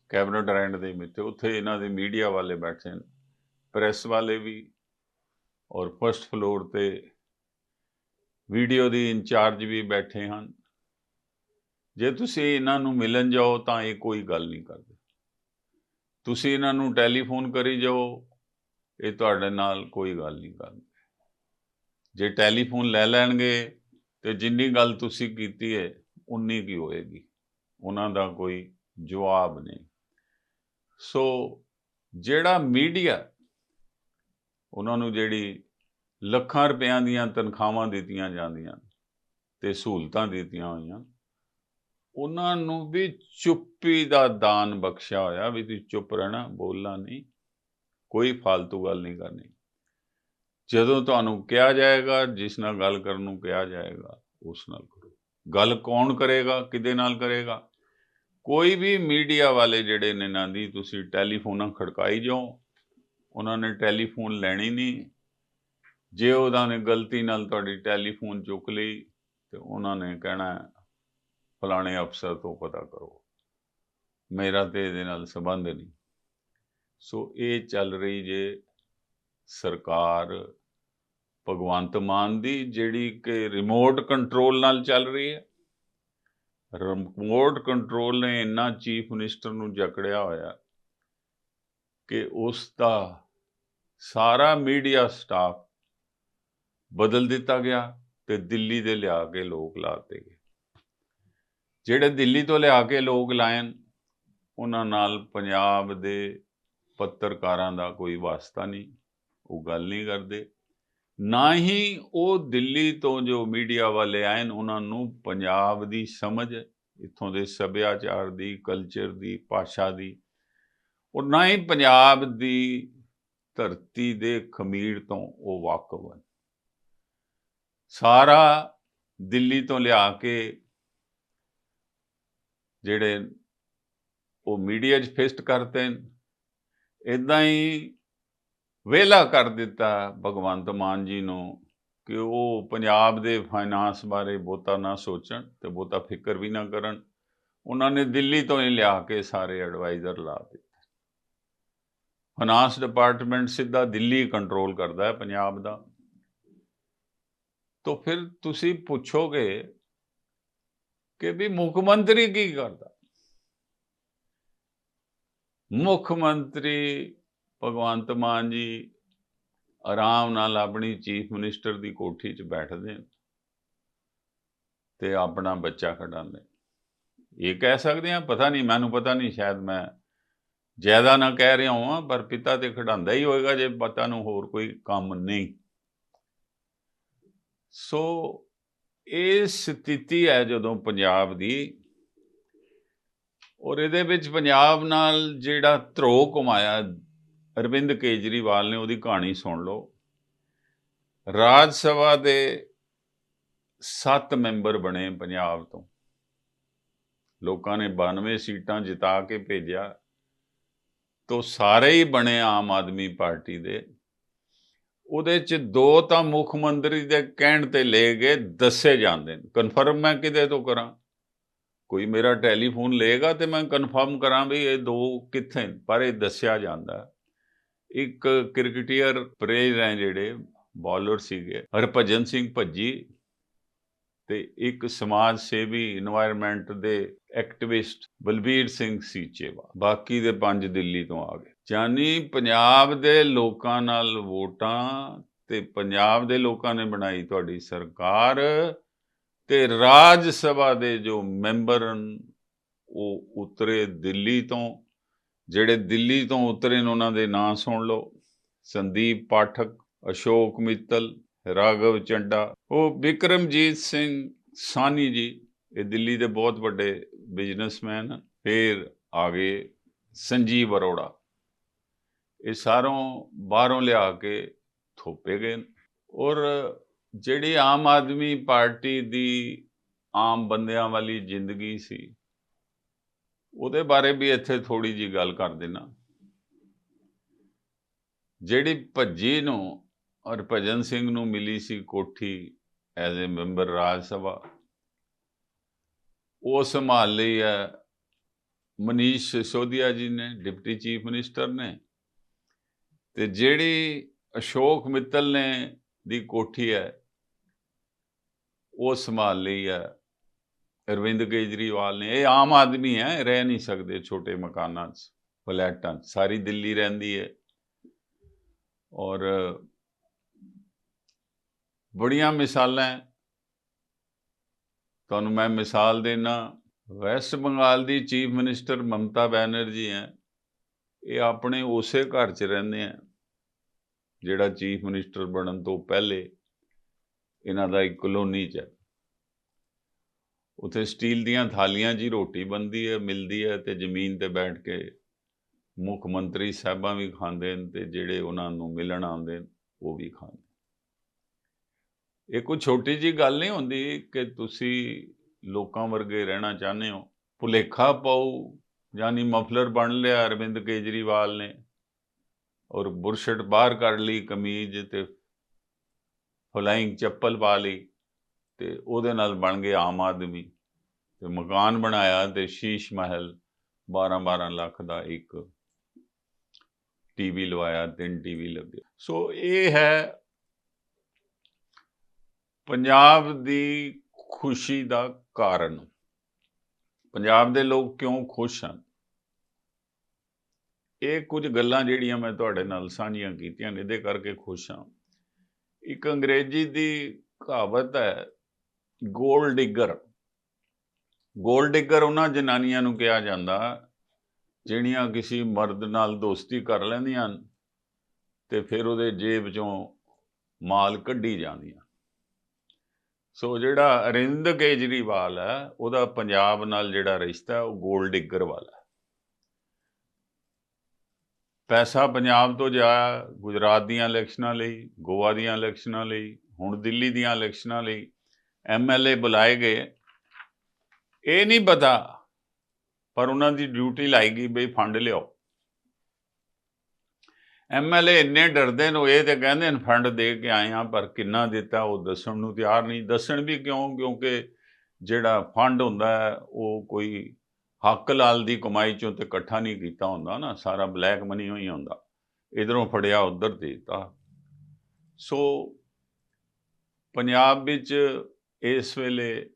ਕੈਬਨਟ ਰੈਂਡ ਦੇ ਵਿੱਚ ਉੱਥੇ ਇਹਨਾਂ ਦੇ ਮੀਡੀਆ ਵਾਲੇ ਬੈਠੇ ਨੇ, ਪ੍ਰੈਸ ਵਾਲੇ ਵੀ ਔਰ ਫਰਸਟ ਫਲੋਰ ਤੇ ਵੀਡੀਓ ਦੀ ਇੰਚਾਰਜ ਵੀ ਬੈਠੇ ਹਨ। ਜੇ ਤੁਸੀਂ ਇਹਨਾਂ ਨੂੰ ਮਿਲਣ ਜਾਓ ਤਾਂ ਇਹ ਕੋਈ ਗੱਲ ਨਹੀਂ ਕਰਦੇ। ਤੁਸੀਂ ਇਹਨਾਂ ਨੂੰ ਟੈਲੀਫੋਨ ਕਰੀ ਜਾਓ, ਇਹ ਤੁਹਾਡੇ ਨਾਲ ਕੋਈ ਗੱਲ ਨਹੀਂ ਕਰਦੇ ਜੇ ਟੈਲੀਫੋਨ ਲੈ ਲੈਣਗੇ ਤੇ ਜਿੰਨੀ ਗੱਲ ਤੁਸੀਂ ਕੀਤੀ ਹੈ, ਉਨੀ ਕੀ ਹੋਏਗੀ। ਉਹਨਾਂ ਦਾ ਕੋਈ ਜਵਾਬ ਨਹੀਂ। ਸੋ ਜਿਹੜਾ ਮੀਡੀਆ, ਉਹਨਾਂ ਨੂੰ ਜਿਹੜੀ ਲੱਖਾਂ ਰੁਪਿਆਂ ਦੀਆਂ ਤਨਖਾਹਾਂ ਦਿੱਤੀਆਂ ਜਾਂਦੀਆਂ ਤੇ ਸਹੂਲਤਾਂ ਦਿੱਤੀਆਂ ਹੋਈਆਂ ਉਹਨਾਂ ਨੂੰ ਵੀ ਚੁੱਪੀ ਦਾ ਦਾਨ ਬਖਸ਼ਿਆ ਹੋਇਆ ਵੀ ਤੁਸੀਂ ਚੁੱਪ ਰਹਿਣਾ, ਬੋਲਣਾ ਨਹੀਂ, ਕੋਈ ਫालतू ਗੱਲ ਨਹੀਂ ਕਰਨੀ। ਜਦੋਂ ਤੁਹਾਨੂੰ ਕਿਹਾ ਜਾਏਗਾ, ਜਿਸ ਨਾਲ ਗੱਲ ਕਰਨ ਨੂੰ ਕਿਹਾ ਜਾਏਗਾ, ਉਸ ਨਾਲ ਕਰੋ। ਗੱਲ ਕੌਣ ਕਰੇਗਾ, ਕਿਹਦੇ ਨਾਲ ਕਰੇਗਾ? ਕੋਈ ਵੀ ਮੀਡੀਆ ਵਾਲੇ ਜਿਹੜੇ ਨੇ ਨਾ ਦੀ, ਤੁਸੀਂ ਟੈਲੀਫੋਨਾਂ ਖੜਕਾਈ ਜਾਓ। ਉਹਨਾਂ ਨੇ ਟੈਲੀਫੋਨ ਲੈਣੀ ਨਹੀਂ। ਜੇ ਉਹਨਾਂ ਨੇ ਗਲਤੀ ਨਾਲ ਤੁਹਾਡੀ ਟੈਲੀਫੋਨ ਚੁੱਕ ਲਈ, ਤੇ ਉਹਨਾਂ ਨੇ ਕਹਿਣਾ ਫਲਾਣੇ ਅਫਸਰ ਤੋਂ ਪਤਾ ਕਰੋ। ਮੇਰਾ ਤੇ ਇਹਦੇ ਨਾਲ ਸੰਬੰਧ ਨਹੀਂ। ਸੋ ਇਹ ਚੱਲ ਰਹੀ ਜੇ ਸਰਕਾਰ ਭਗਵੰਤ ਮਾਨ ਦੀ, ਜਿਹੜੀ ਕਿ ਰਿਮੋਟ ਕੰਟਰੋਲ ਨਾਲ ਚੱਲ ਰਹੀ ਹੈ। ਰਿਮੋਟ ਕੰਟਰੋਲ ਨੇ ਇੰਨਾ ਚੀਫ ਮਿਨਿਸਟਰ ਨੂੰ ਜਕੜਿਆ ਹੋਇਆ ਕਿ ਉਸ ਦਾ ਸਾਰਾ ਮੀਡੀਆ ਸਟਾਫ ਬਦਲ ਦਿੱਤਾ ਗਿਆ ਤੇ ਦਿੱਲੀ ਦੇ ਲਿਆ ਕੇ ਲੋਕ ਲਾਤੇ ਗਏ। ਜਿਹੜੇ ਦਿੱਲੀ ਤੋਂ ਲਿਆ ਕੇ ਲੋਕ ਲਾਇਨ, ਉਹਨਾਂ ਨਾਲ ਪੰਜਾਬ ਦੇ ਪੱਤਰਕਾਰਾਂ ਦਾ ਕੋਈ ਵਾਸਤਾ ਨਹੀਂ, ਉਹ ਗੱਲ ਨਹੀਂ ਕਰਦੇ। ਨਾ ਹੀ ਉਹ ਦਿੱਲੀ ਤੋਂ ਜੋ ਮੀਡੀਆ ਵਾਲੇ ਆਏ ਉਹਨਾਂ ਨੂੰ ਪੰਜਾਬ ਦੀ ਸਮਝ, ਇੱਥੋਂ ਦੇ ਸੱਭਿਆਚਾਰ ਦੀ ਕਲਚਰ ਦੀ, ਭਾਸ਼ਾ ਦੀ ਔਰ ਨਾ ਹੀ ਪੰਜਾਬ ਦੀ ਧਰਤੀ ਦੇ ਖਮੀਰ ਤੋਂ ਉਹ ਵਾਕਫ ਹਨ। ਸਾਰਾ ਦਿੱਲੀ ਤੋਂ ਲਿਆ ਕੇ ਜਿਹੜੇ ਉਹ ਮੀਡੀਆ 'ਚ ਫੇਸਟ ਕਰਤੇ ਨੇ ਇਦਾਂ ਹੀ ਵੇਲਾ ਕਰ ਦਿੱਤਾ ਭਗਵੰਤ ਮਾਨ ਜੀ ਨੂੰ ਕਿ ਉਹ ਪੰਜਾਬ ਦੇ ਫਾਈਨਾਂਸ ਬਾਰੇ ਬਹੁਤਾ ਨਾ ਸੋਚਣ ਤੇ ਬਹੁਤਾ ਫਿਕਰ ਵੀ ਨਾ ਕਰਨ। ਉਹਨਾਂ ਨੇ ਦਿੱਲੀ ਤੋਂ ਹੀ ਲਿਆ ਕੇ ਸਾਰੇ ਐਡਵਾਈਜ਼ਰ ਲਾ ਦਿੱਤੇ। ਫਾਈਨਾਂਸ ਡਿਪਾਰਟਮੈਂਟ ਸਿੱਧਾ ਦਿੱਲੀ ਕੰਟਰੋਲ ਕਰਦਾ ਹੈ ਪੰਜਾਬ ਦਾ। ਤਾਂ ਫਿਰ ਤੁਸੀਂ ਪੁੱਛੋਗੇ ਕਿ ਵੀ ਮੁੱਖ ਮੰਤਰੀ ਕੀ ਕਰਦਾ? ਮੁੱਖ ਮੰਤਰੀ ਭਗਵੰਤ ਮਾਨ ਜੀ ਆਰਾਮ ਨਾਲ ਆਪਣੀ ਚੀਫ ਮਿਨਿਸਟਰ ਦੀ ਕੋਠੀ 'ਚ ਬੈਠਦੇ ਤੇ ਆਪਣਾ ਬੱਚਾ ਖੜਾਉਂਦੇ ਇਹ ਕਹਿ ਸਕਦੇ ਆ ਪਤਾ ਨਹੀਂ, ਮੈਨੂੰ ਪਤਾ ਨਹੀਂ, ਸ਼ਾਇਦ ਮੈਂ ਜ਼ਿਆਦਾ ਨਾ ਕਹਿ ਰਿਹਾ ਹਾਂ ਪਰ ਪਿਤਾ ਤੇ ਖੜਾਉਂਦਾ ਹੀ ਹੋਏਗਾ ਜੇ ਪਤਾ ਨੂੰ ਹੋਰ ਕੋਈ ਕੰਮ ਨਹੀਂ। ਸੋ ਇਹ ਸਥਿਤੀ ਹੈ ਜਦੋਂ ਪੰਜਾਬ ਦੀ ਔਰ ਇਹਦੇ ਵਿੱਚ ਪੰਜਾਬ ਨਾਲ ਜਿਹੜਾ ਧਰੋ ਕਮਾਇਆ ਅਰਵਿੰਦ ਕੇਜਰੀਵਾਲ ਨੇ ਉਹਦੀ ਕਹਾਣੀ ਸੁਣ ਲਓ। ਰਾਜ ਸਭਾ ਦੇ 7 ਮੈਂਬਰ ਬਣੇ ਪੰਜਾਬ ਤੋਂ। ਲੋਕਾਂ ਨੇ 92 ਸੀਟਾਂ ਜਿਤਾ ਕੇ ਭੇਜਿਆ। ਤੋ ਸਾਰੇ ਹੀ ਬਣੇ ਆਮ ਆਦਮੀ ਪਾਰਟੀ ਦੇ। ਉਹਦੇ ਚ ਦੋ ਤਾਂ ਮੁੱਖ ਮੰਤਰੀ ਦੇ ਕਹਿਣ ਤੇ ਲੈ ਗਏ ਦੱਸੇ ਜਾਂਦੇ ਨੇ। ਕਨਫਰਮ ਮੈਂ ਕਿਦੇ ਤੋਂ ਕਰਾਂ? ਕੋਈ ਮੇਰਾ ਟੈਲੀਫੋਨ ਲਏਗਾ ਤੇ ਮੈਂ ਕਨਫਰਮ ਕਰਾਂ ਵੀ ਇਹ ਦੋ ਕਿੱਥੇ ਪਰ ਇਹ ਦੱਸਿਆ ਜਾਂਦਾ ਇੱਕ ਕ੍ਰਿਕਟੀਅਰ ਪ੍ਰੇਜ ਰਹੇ ਜਿਹੜੇ ਬੋਲਰ ਸੀਗੇ, ਹਰਭਜਨ ਸਿੰਘ ਭੱਜੀ ਤੇ ਇੱਕ ਸਮਾਜ ਸੇਵੀ এনवायरमेंट ਦੇ ਐਕਟੀਵਿਸਟ ਬਲਬੀਰ ਸਿੰਘ ਸੀਚੇਵਾ ਬਾਕੀ ਦੇ ਪੰਜ ਦਿੱਲੀ ਤੋਂ ਆ ਗਏ। ਜਾਨੀ ਪੰਜਾਬ ਦੇ ਲੋਕਾਂ ਨਾਲ ਵੋਟਾਂ ਤੇ ਪੰਜਾਬ ਦੇ ਲੋਕਾਂ ਨੇ ਬਣਾਈ ਤੁਹਾਡੀ ਸਰਕਾਰ ਤੇ ਰਾਜ ਸਭਾ ਦੇ ਜੋ ਮੈਂਬਰ ਹਨ, ਉਹ ਉਤਰੇ ਦਿੱਲੀ ਤੋਂ। ਜਿਹੜੇ ਦਿੱਲੀ ਤੋਂ ਉਤਰੇ ਨੇ ਉਹਨਾਂ ਦੇ ਨਾਂ ਸੁਣ ਲਓ। ਸੰਦੀਪ ਪਾਠਕ, ਅਸ਼ੋਕ ਮਿੱਤਲ, ਰਾਘਵ ਚੰਡਾ, ਉਹ ਵਿਕਰਮਜੀਤ ਸਿੰਘ ਸਾਨੀ ਜੀ, ਇਹ ਦਿੱਲੀ ਦੇ ਬਹੁਤ ਵੱਡੇ ਬਿਜ਼ਨਸਮੈਨ ਫਿਰ ਆ ਗਏ ਸੰਜੀਵ ਅਰੋੜਾ। ਇਹ ਸਾਰੋਂ ਬਾਹਰੋਂ ਲਿਆ ਕੇ ਥੋਪੇ ਗਏ ਨੇ। ਔਰ ਜਿਹੜੀ ਆਮ ਆਦਮੀ ਪਾਰਟੀ ਦੀ ਆਮ ਬੰਦਿਆਂ ਵਾਲੀ ਜ਼ਿੰਦਗੀ ਸੀ, ਉਹਦੇ ਬਾਰੇ ਵੀ ਇੱਥੇ ਥੋੜੀ ਜੀ ਗੱਲ ਕਰ ਦੇਣਾ ਜਿਹੜੀ ਭੱਜੀ ਨੂੰ ਔਰ ਭਜਨ ਸਿੰਘ ਨੂੰ ਮਿਲੀ ਸੀ ਕੋਠੀ ਐਜ਼ ਅ ਮੈਂਬਰ ਰਾਜ ਸਭਾ, ਉਹ ਸੰਭਾਲ ਲਈ ਹੈ ਮਨੀਸ਼ ਸਿਸੋਦੀਆ ਜੀ ਨੇ, ਡਿਪਟੀ ਚੀਫ ਮਿਨਿਸਟਰ ਨੇ ਤੇ ਜਿਹੜੀ ਅਸ਼ੋਕ ਮਿੱਤਲ ਨੇ ਦੀ ਕੋਠੀ ਹੈ, ਉਹ ਸੰਭਾਲ ਲਈ ਹੈ। ਅਰਵਿੰਦ ਕੇਜਰੀਵਾਲ ਨੇ, ਇਹ ਆਮ ਆਦਮੀ ਹੈ, ਰਹਿ ਨਹੀਂ ਸਕਦੇ ਛੋਟੇ ਮਕਾਨਾਂ 'ਚ, ਫਲੈਟਾਂ 'ਚ, ਸਾਰੀ ਦਿੱਲੀ ਰਹਿੰਦੀ ਹੈ। ਔਰ ਬੜੀਆਂ ਮਿਸਾਲਾਂ ਹੈ। ਤੁਹਾਨੂੰ ਮੈਂ ਮਿਸਾਲ ਦੇਣਾ ਵੈਸਟ ਬੰਗਾਲ ਦੀ ਚੀਫ ਮਿਨਿਸਟਰ ਮਮਤਾ ਬੈਨਰਜੀ ਹੈ। ਇਹ ਆਪਣੇ ਉਸੇ ਘਰ 'ਚ ਰਹਿੰਦੇ ਆ ਜਿਹੜਾ ਚੀਫ ਮਿਨਿਸਟਰ ਬਣਨ ਤੋਂ ਪਹਿਲੇ ਇਹਨਾਂ ਦਾ ਇੱਕ ਕਲੋਨੀ 'ਚ ਹੈ। ਉੱਥੇ ਸਟੀਲ ਦੀਆਂ ਥਾਲੀਆਂ 'ਚ ਹੀ ਰੋਟੀ ਬਣਦੀ ਹੈ, ਮਿਲਦੀ ਹੈ ਤੇ ਜ਼ਮੀਨ ਤੇ ਬੈਠ ਕੇ ਮੁੱਖ ਮੰਤਰੀ ਸਾਹਿਬਾਂ ਵੀ ਖਾਂਦੇ ਨੇ ਤੇ ਜਿਹੜੇ ਉਹਨਾਂ ਨੂੰ ਮਿਲਣ ਆਉਂਦੇ ਨੇ ਉਹ ਵੀ ਖਾਂਦੇ ਇਹ ਕੋਈ ਛੋਟੀ ਜੀ ਗੱਲ ਨਹੀਂ ਹੁੰਦੀ ਕਿ ਤੁਸੀਂ ਲੋਕਾਂ ਵਰਗੇ ਰਹਿਣਾ ਚਾਹੁੰਦੇ ਹੋ। ਭੁਲੇਖਾ ਪਾਉ ਯਾਨੀ ਮਫਲਰ ਬਣ ਲਿਆ, ਅਰਵਿੰਦ ਕੇਜਰੀਵਾਲ ਨੇ। ਔਰ ਬੁਰਸ਼ਟ ਬਾਹਰ ਕੱਢ ਲਈ, ਕਮੀਜ਼ ਤੇ ਫਲਾਈਂਗ ਚੱਪਲ ਪਾ ਲਈ ਤੇ ਉਹਦੇ ਨਾਲ ਬਣ ਗਏ ਆਮ ਆਦਮੀ। ਤੇ ਮਕਾਨ ਬਣਾਇਆ ਤੇ ਸ਼ੀਸ਼ ਮਹਿਲ 12-12 ਲੱਖ ਦਾ ਇੱਕ ਟੀਵੀ ਲਵਾਇਆ, ਤਿੰਨ ਟੀਵੀ ਲੱਗੇ। ਸੋ ਇਹ ਹੈ ਪੰਜਾਬ ਦੀ ਖੁਸ਼ੀ ਦਾ ਕਾਰਨ। ਪੰਜਾਬ ਦੇ ਲੋਕ ਕਿਉਂ ਖੁਸ਼ ਹਨ? ਇਹ ਕੁਝ ਗੱਲਾਂ ਜਿਹੜੀਆਂ ਮੈਂ ਤੁਹਾਡੇ ਨਾਲ ਸਾਂਝੀਆਂ ਕੀਤੀਆਂ ਨੇ, ਇਹਦੇ ਕਰਕੇ ਖੁਸ਼ ਹਾਂ। ਇੱਕ ਅੰਗਰੇਜ਼ੀ ਦੀ ਕਹਾਵਤ ਹੈ ਗੋਲਡ ਡਿਗਰ। ਗੋਲਡ ਡਿਗਰ ਉਹਨਾਂ ਜਨਾਨੀਆਂ ਨੂੰ ਕਿਹਾ ਜਾਂਦਾ, ਜਿਹੜੀਆਂ ਕਿਸੇ ਮਰਦ ਨਾਲ ਦੋਸਤੀ ਕਰ ਲੈਂਦੀਆਂ ਹਨ ਤੇ ਫਿਰ ਉਹਦੇ ਜੇਬ ਚੋਂ ਮਾਲ ਕੱਢੀ ਜਾਂਦੀਆਂ। ਸੋ ਜਿਹੜਾ ਅਰਿੰਦ ਕੇਜਰੀਵਾਲ ਹੈ, ਉਹਦਾ ਪੰਜਾਬ ਨਾਲ ਜਿਹੜਾ ਰਿਸ਼ਤਾ ਉਹ ਗੋਲਡ ਡਿਗਰ ਵਾਲਾ ਪੈਸਾ ਪੰਜਾਬ ਤੋਂ ਜਾਇਆ ਗੁਜਰਾਤ ਦੀਆਂ ਇਲੈਕਸ਼ਨਾਂ ਲਈ, ਗੋਆ ਦੀਆਂ ਇਲੈਕਸ਼ਨਾਂ ਲਈ, ਹੁਣ ਦਿੱਲੀ ਦੀਆਂ ਇਲੈਕਸ਼ਨਾਂ ਲਈ ਐਮਐਲਏ ਬੁਲਾਏ ਗਏ। ਇਹ ਨਹੀਂ ਪਤਾ, ਪਰ ਉਹਨਾਂ ਦੀ ਡਿਊਟੀ ਲਾਈ ਗਈ ਬਈ ਫੰਡ ਲਿਆਓ। ਐਮਐਲਏ ਇੰਨੇ ਡਰਦੇ ਨੇ, ਉਹ ਇਹ ਤੇ ਕਹਿੰਦੇ ਨੇ ਫੰਡ ਦੇ ਕੇ ਆਏ ਆ ਪਰ ਕਿੰਨਾ ਦਿੱਤਾ, ਉਹ ਦੱਸਣ ਨੂੰ ਤਿਆਰ ਨਹੀਂ। ਦੱਸਣ ਵੀ ਕਿਉਂ? ਕਿਉਂਕਿ ਜਿਹੜਾ ਫੰਡ ਹੁੰਦਾ ਉਹ ਕੋਈ ਹੱਕ ਲਾਲ ਦੀ ਕਮਾਈ ਚੋਂ ਤੇ ਇਕੱਠਾ ਨਹੀਂ ਕੀਤਾ ਹੁੰਦਾ ਨਾ, ਸਾਰਾ ਬਲੈਕ ਮਨੀ ਹੋਈ ਹੁੰਦਾ। ਇਧਰੋਂ ਫੜਿਆ, ਉਧਰ ਦਿੱਤਾ। ਸੋ ਪੰਜਾਬ ਵਿੱਚ ਇਸ ਵੇਲੇ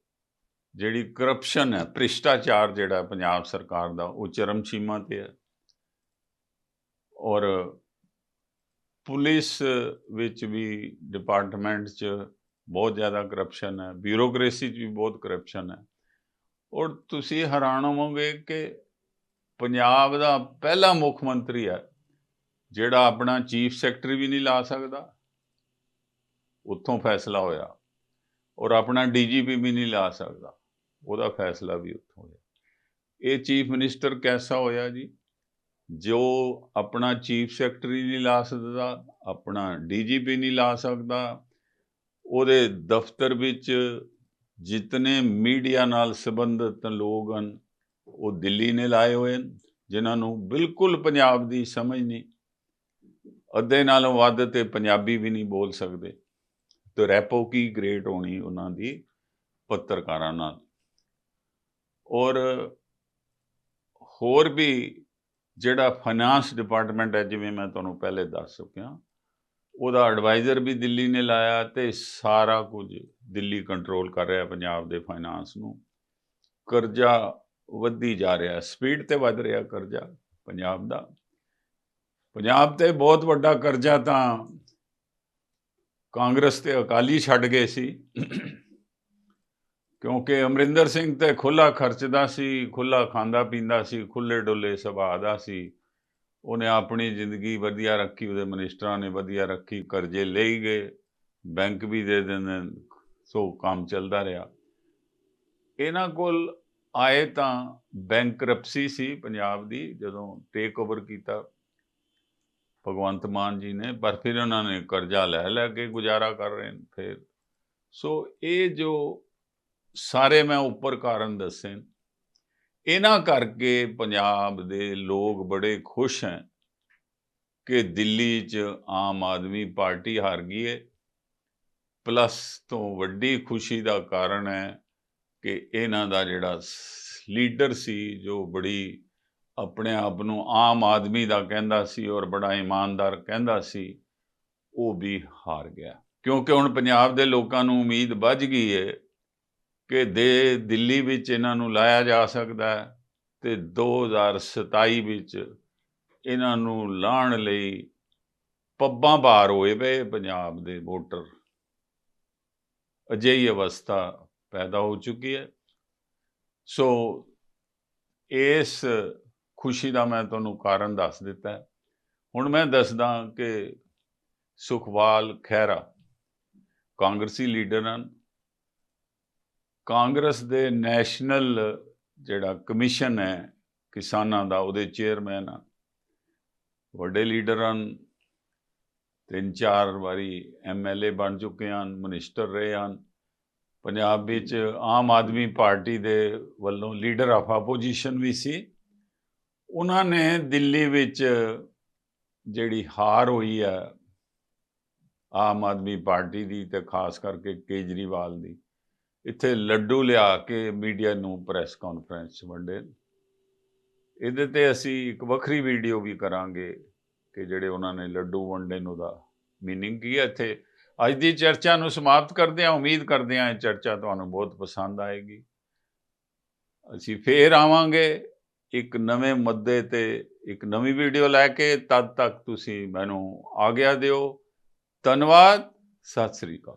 ਜਿਹੜੀ ਕਰਪਸ਼ਨ ਹੈ, ਭ੍ਰਿਸ਼ਟਾਚਾਰ ਜਿਹੜਾ ਪੰਜਾਬ ਸਰਕਾਰ ਦਾ, ਉਹ ਚਰਮ ਸੀਮਾ ਤੇ ਹੈ। ਔਰ ਪੁਲਿਸ ਵਿੱਚ ਵੀ ਡਿਪਾਰਟਮੈਂਟ 'ਚ ਬਹੁਤ ਜ਼ਿਆਦਾ ਕਰਪਸ਼ਨ ਹੈ ਬਿਊਰੋਕ੍ਰੇਸੀ 'ਚ ਵੀ ਬਹੁਤ ਕਰਪਸ਼ਨ ਹੈ। ਔਰ ਤੁਸੀਂ ਹੈਰਾਨ ਹੋਵੋਗੇ ਕਿ ਪੰਜਾਬ ਦਾ ਪਹਿਲਾ ਮੁੱਖ ਮੰਤਰੀ ਹੈ, ਜਿਹੜਾ ਆਪਣਾ ਚੀਫ ਸੈਕਟਰੀ ਵੀ ਨਹੀਂ ਲਾ ਸਕਦਾ। ਉੱਥੋਂ ਫੈਸਲਾ ਹੋਇਆ ਔਰ ਆਪਣਾ ਡੀਜੀਪੀ ਵੀ ਨਹੀਂ ਲਾ ਸਕਦਾ। ਉਹਦਾ ਫੈਸਲਾ ਵੀ ਉੱਥੋਂ ਹੋਇਆ। ਇਹ ਚੀਫ ਮਿਨਿਸਟਰ ਕੈਸਾ ਹੋਇਆ ਜੀ? ਜੋ ਆਪਣਾ ਚੀਫ ਸੈਕਟਰੀ ਨਹੀਂ ਲਾ ਸਕਦਾ, ਆਪਣਾ ਡੀਜੀਪੀ ਨਹੀਂ ਲਾ ਸਕਦਾ, ਉਹਦੇ ਦਫ਼ਤਰ ਵਿੱਚ ਜਿਤਨੇ ਮੀਡੀਆ ਨਾਲ ਸੰਬੰਧਿਤ ਲੋਕ ਹਨ, ਉਹ ਦਿੱਲੀ ਨੇ ਲਾਏ ਹੋਏ ਨੇ ਜਿਨ੍ਹਾਂ ਨੂੰ ਬਿਲਕੁਲ ਪੰਜਾਬ ਦੀ ਸਮਝ ਨਹੀਂ। ਅੱਧੇ ਨਾਲੋਂ ਵੱਧ ਤੇ ਪੰਜਾਬੀ ਵੀ ਨਹੀਂ ਬੋਲ ਸਕਦੇ। ਤੇ ਰੈਪੋ ਕੀ ਗ੍ਰੇਟ ਹੋਣੀ ਉਹਨਾਂ ਦੀ ਪੱਤਰਕਾਰਾਂ ਨਾਲ। ਔਰ ਹੋਰ ਵੀ ਜਿਹੜਾ ਫਾਈਨਾਂਸ ਡਿਪਾਰਟਮੈਂਟ ਹੈ, ਜਿਵੇਂ ਮੈਂ ਤੁਹਾਨੂੰ ਪਹਿਲੇ ਦੱਸ ਚੁੱਕਿਆ ਉਹਦਾ ਐਡਵਾਈਜ਼ਰ ਵੀ ਦਿੱਲੀ ਨੇ ਲਾਇਆ ਤੇ ਸਾਰਾ ਕੁਝ ਦਿੱਲੀ ਕੰਟਰੋਲ ਕਰ ਰਿਹਾ ਪੰਜਾਬ ਦੇ ਫਾਈਨਾਂਸ ਨੂੰ। ਕਰਜ਼ਾ ਵੱਧੀ ਜਾ ਰਿਹਾ ਸਪੀਡ ਤੇ ਵੱਧ ਰਿਹਾ ਕਰਜ਼ਾ ਪੰਜਾਬ ਦਾ। ਪੰਜਾਬ ਤੇ ਬਹੁਤ ਵੱਡਾ ਕਰਜ਼ਾ ਤਾਂ ਕਾਂਗਰਸ ਤੇ ਅਕਾਲੀ ਛੱਡ ਗਏ ਸੀ। ਕਿਉਂਕਿ ਅਮਰਿੰਦਰ ਸਿੰਘ ਤੇ ਖੁੱਲਾ ਖਰਚਦਾ ਸੀ ਖੁੱਲਾ ਖਾਂਦਾ ਪੀਂਦਾ ਸੀ ਖੁੱਲੇ ਡੁੱਲੇ ਸੁਭਾਅ ਦਾ ਸੀ। ਉਹਨੇ ਆਪਣੀ ਜ਼ਿੰਦਗੀ ਵਧੀਆ ਰੱਖੀ, ਉਹਦੇ ਮਿਨਿਸਟਰਾਂ ਨੇ ਵਧੀਆ ਰੱਖੀ, ਕਰਜ਼ੇ ਲਈ ਗਏ, ਬੈਂਕ ਵੀ ਦੇ ਦਿੰਦੇ ਸੋ ਕੰਮ ਚੱਲਦਾ ਰਿਹਾ। ਇਹਨਾਂ ਕੋਲ ਆਏ ਤਾਂ ਬੈਂਕਰਪਸੀ ਸੀ ਪੰਜਾਬ ਦੀ, ਜਦੋਂ ਟੇਕ ਓਵਰ ਕੀਤਾ। ਭਗਵੰਤ ਮਾਨ ਜੀ ਨੇ, ਪਰ ਫਿਰ ਉਹਨਾਂ ਨੇ ਕਰਜ਼ਾ ਲੈ ਲੈ ਕੇ ਗੁਜ਼ਾਰਾ ਕਰ ਰਹੇ ਨੇ ਫਿਰ। ਸੋ ਇਹ ਜੋ ਸਾਰੇ ਮੈਂ ਉੱਪਰ ਕਾਰਨ ਦੱਸੇ ਇਹਨਾਂ ਕਰਕੇ ਪੰਜਾਬ ਦੇ ਲੋਕ ਬੜੇ ਖੁਸ਼ ਹੈ ਕਿ ਦਿੱਲੀ 'ਚ ਆਮ ਆਦਮੀ ਪਾਰਟੀ ਹਾਰ ਗਈ ਹੈ। ਪਲੱਸ ਤੋਂ ਵੱਡੀ ਖੁਸ਼ੀ ਦਾ ਕਾਰਨ ਹੈ ਕਿ ਇਹਨਾਂ ਦਾ ਜਿਹੜਾ ਲੀਡਰ ਸੀ, ਜੋ ਬੜੀ ਆਪਣੇ ਆਪ ਨੂੰ ਆਮ ਆਦਮੀ ਦਾ ਕਹਿੰਦਾ ਸੀ ਔਰ ਬੜਾ ਇਮਾਨਦਾਰ ਕਹਿੰਦਾ ਸੀ, ਉਹ ਵੀ ਹਾਰ ਗਿਆ। ਕਿਉਂਕਿ ਹੁਣ ਪੰਜਾਬ ਦੇ ਲੋਕਾਂ ਨੂੰ ਉਮੀਦ ਵੱਜ ਗਈ ਹੈ ਕਿ ਦੇ ਦਿੱਲੀ ਵਿੱਚ ਇਹਨਾਂ ਨੂੰ ਲਾਇਆ ਜਾ ਸਕਦਾ ਹੈ ਤੇ 2027 ਵਿੱਚ ਇਹਨਾਂ ਨੂੰ ਲਾਣ ਲਈ ਪੱਬਾਂ ਬਾਹਰ ਹੋਏ ਪਏ ਪੰਜਾਬ ਦੇ ਵੋਟਰ। ਅਜਿਹੀ ਅਵਸਥਾ ਪੈਦਾ ਹੋ ਚੁੱਕੀ ਹੈ। ਸੋ ਇਸ ਖੁਸ਼ੀ ਦਾ ਮੈਂ ਤੁਹਾਨੂੰ ਕਾਰਨ ਦੱਸ ਦਿੱਤਾ ਹੁਣ ਮੈਂ ਦੱਸਦਾ ਕਿ ਸੁਖਵਾਲ ਖਹਿਰਾ ਕਾਂਗਰਸੀ ਲੀਡਰ ਹਨ। ਕਾਂਗਰਸ ਦੇ ਨੈਸ਼ਨਲ ਜਿਹੜਾ ਕਮਿਸ਼ਨ ਹੈ, ਕਿਸਾਨਾਂ ਦਾ, ਉਹਦੇ ਚੇਅਰਮੈਨ ਆ। ਵੱਡੇ ਲੀਡਰ ਹਨ, ਤਿੰਨ ਚਾਰ ਵਾਰੀ ਐਮਐਲਏ ਬਣ ਚੁੱਕੇ ਹਨ, ਮਿਨਿਸਟਰ ਰਹੇ ਹਨ। ਪੰਜਾਬ ਵਿੱਚ ਆਮ ਆਦਮੀ ਪਾਰਟੀ ਦੇ ਵੱਲੋਂ ਲੀਡਰ ਆਫ ਆਪੋਜੀਸ਼ਨ ਵੀ ਸੀ। ਉਹਨਾਂ ਨੇ ਦਿੱਲੀ ਵਿੱਚ ਜਿਹੜੀ ਹਾਰ ਹੋਈ ਹੈ, ਆਮ ਆਦਮੀ ਪਾਰਟੀ ਦੀ ਤੇ ਖਾਸ ਕਰਕੇ ਕੇਜਰੀਵਾਲ ਦੀ ਇੱਥੇ ਲੱਡੂ ਲਿਆ ਕੇ ਮੀਡੀਆ ਨੂੰ ਪ੍ਰੈਸ ਕਾਨਫਰੰਸ 'ਚ ਵੰਡੇ। ਇਹਦੇ ਤੇ ਅਸੀਂ ਇੱਕ ਵੱਖਰੀ ਵੀਡੀਓ ਵੀ ਕਰਾਂਗੇ ਕਿ ਜਿਹੜੇ ਉਹਨਾਂ ਨੇ ਲੱਡੂ ਵੰਡੇ ਨੂੰ ਦਾ ਮੀਨਿੰਗ ਕੀ ਹੈ ਇੱਥੇ। ਅੱਜ ਦੀ ਚਰਚਾ ਨੂੰ ਸਮਾਪਤ ਕਰਦੇ ਹਾਂ। ਉਮੀਦ ਕਰਦੇ ਹਾਂ ਇਹ ਚਰਚਾ ਤੁਹਾਨੂੰ ਬਹੁਤ ਪਸੰਦ ਆਏਗੀ। ਅਸੀਂ ਫੇਰ ਆਵਾਂਗੇ ਇੱਕ ਨਵੇਂ ਮੁੱਦੇ ਤੇ, ਇੱਕ ਨਵੀਂ ਵੀਡੀਓ ਲੈ ਕੇ। ਤਦ ਤੱਕ ਤੁਸੀਂ ਮੈਨੂੰ ਆਗਿਆ ਦਿਓ। ਧੰਨਵਾਦ। ਸਤਿ ਸ੍ਰੀ ਅਕਾਲ।